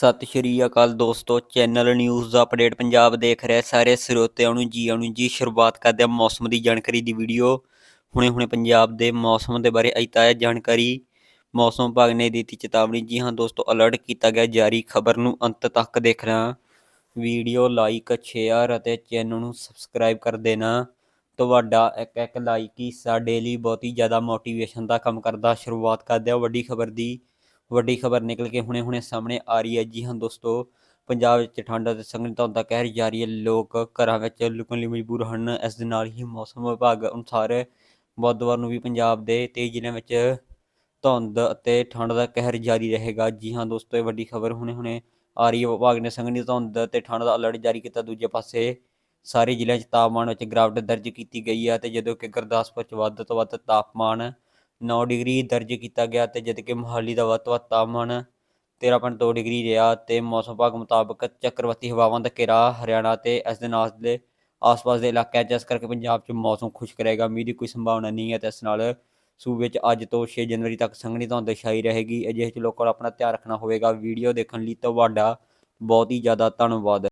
ਸਤਿ ਸ਼੍ਰੀ ਅਕਾਲ ਦੋਸਤੋ, ਚੈਨਲ ਨਿਊਜ਼ ਦਾ ਅਪਡੇਟ ਪੰਜਾਬ ਦੇਖ ਰਹੇ ਸਾਰੇ ਸਰੋਤਿਆਂ ਨੂੰ ਜੀ ਆਣੂ ਜੀ। ਸ਼ੁਰੂਆਤ ਕਰਦੇ ਹਾਂ ਮੌਸਮ ਦੀ ਜਾਣਕਾਰੀ ਦੀ ਵੀਡੀਓ। ਹੁਣੇ ਹੁਣੇ ਪੰਜਾਬ ਦੇ ਮੌਸਮ ਦੇ ਬਾਰੇ ਅਜਤਾ ਜਾਣਕਾਰੀ। ਮੌਸਮ ਵਿਭਾਗ ਨੇ ਦਿੱਤੀ ਚੇਤਾਵਨੀ। ਜੀ ਹਾਂ ਦੋਸਤੋ, ਅਲਰਟ ਕੀਤਾ ਗਿਆ ਜਾਰੀ ਖਬਰ ਨੂੰ ਅੰਤ ਤੱਕ ਦੇਖਣਾ ਵੀਡੀਓ ਲਾਈਕ, ਸ਼ੇਅਰ ਅਤੇ ਚੈਨਲ ਨੂੰ ਸਬਸਕ੍ਰਾਈਬ ਕਰ ਦੇਣਾ। ਤੁਹਾਡਾ ਇੱਕ ਇੱਕ ਲਾਈਕ ਹੀ ਸਾਡੇ ਲਈ ਬਹੁਤ ਹੀ ਜ਼ਿਆਦਾ ਮੋਟੀਵੇਸ਼ਨ ਦਾ ਕੰਮ ਕਰਦਾ। ਸ਼ੁਰੂਆਤ ਕਰਦੇ ਹਾਂ ਵੱਡੀ ਖਬਰ ਦੀ। ਵੱਡੀ ਖਬਰ ਨਿਕਲ ਕੇ ਹੁਣੇ ਹੁਣੇ ਸਾਹਮਣੇ ਆ ਰਹੀ ਹੈ। ਜੀ ਹਾਂ ਦੋਸਤੋ, ਪੰਜਾਬ ਵਿੱਚ ਠੰਡ ਅਤੇ ਸੰਘਣੀ ਧੁੰਦ ਦਾ ਕਹਿਰ ਜਾਰੀ ਹੈ। ਲੋਕ ਘਰਾਂ ਵਿੱਚ ਲੁਕਣ ਲਈ ਮਜਬੂਰ ਹਨ। ਇਸ ਦੇ ਨਾਲ ਹੀ ਮੌਸਮ ਵਿਭਾਗ ਅਨੁਸਾਰ ਬੁੱਧਵਾਰ ਨੂੰ ਵੀ ਪੰਜਾਬ ਦੇ ਤੇਈ ਜ਼ਿਲ੍ਹਿਆਂ ਵਿੱਚ ਧੁੰਦ ਅਤੇ ਠੰਡ ਦਾ ਕਹਿਰ ਜਾਰੀ ਰਹੇਗਾ। ਜੀ ਹਾਂ ਦੋਸਤੋ, ਇਹ ਵੱਡੀ ਖਬਰ ਹੁਣੇ ਹੁਣੇ ਆ ਰਹੀ ਹੈ। ਵਿਭਾਗ ਨੇ ਸੰਘਣੀ ਧੁੰਦ ਤੇ ਠੰਡ ਦਾ ਅਲਰਟ ਜਾਰੀ ਕੀਤਾ। ਦੂਜੇ ਪਾਸੇ ਸਾਰੇ ਜ਼ਿਲ੍ਹਿਆਂ 'ਚ ਤਾਪਮਾਨ ਵਿੱਚ ਗਿਰਾਵਟ ਦਰਜ ਕੀਤੀ ਗਈ ਹੈ ਤੇ ਜਦੋਂ ਕਿ ਗੁਰਦਾਸਪੁਰ 'ਚ ਵੱਧ ਤੋਂ ਵੱਧ ਤਾਪਮਾਨ 9 ਡਿਗਰੀ ਦਰਜ ਕੀਤਾ ਗਿਆ ਤੇ ਜਦਕਿ ਮੋਹਾਲੀ ਦਾ ਵੱਧ ਤੋਂ ਵੱਧ ਤਾਪਮਾਨ 13.2 ਡਿਗਰੀ ਰਿਹਾ ਤੇ ਮੌਸਮ ਵਿਭਾਗ ਮੁਤਾਬਕ ਚੱਕਰਵਾਤੀ ਹਵਾਵਾਂ ਦਾ ਘੇਰਾ ਹਰਿਆਣਾ ਤੇ ਇਸ ਦੇ ਨਾਲ ਦੇ ਆਸ-ਪਾਸ ਦੇ ਇਲਾਕਿਆਂ 'ਚ, ਇਸ ਕਰਕੇ ਪੰਜਾਬ 'ਚ ਮੌਸਮ ਖੁਸ਼ਕ ਰਹੇਗਾ, ਮੀਂਹ ਦੀ ਕੋਈ ਸੰਭਾਵਨਾ ਨਹੀਂ ਹੈ ਤੇ ਇਸ ਨਾਲ ਸੂਬੇ 'ਚ ਅੱਜ ਤੋਂ 6 ਜਨਵਰੀ ਤੱਕ ਸੰਘਣੀ ਧੁੰਦ ਛਾਈ ਰਹੇਗੀ। ਅਜਿਹੇ 'ਚ ਲੋਕਾਂ ਨੂੰ ਆਪਣਾ ਧਿਆਨ ਰੱਖਣਾ ਹੋਵੇਗਾ। ਵੀਡੀਓ ਦੇਖਣ ਲਈ ਤੁਹਾਡਾ ਬਹੁਤ ਹੀ ਜ਼ਿਆਦਾ ਧੰਨਵਾਦ।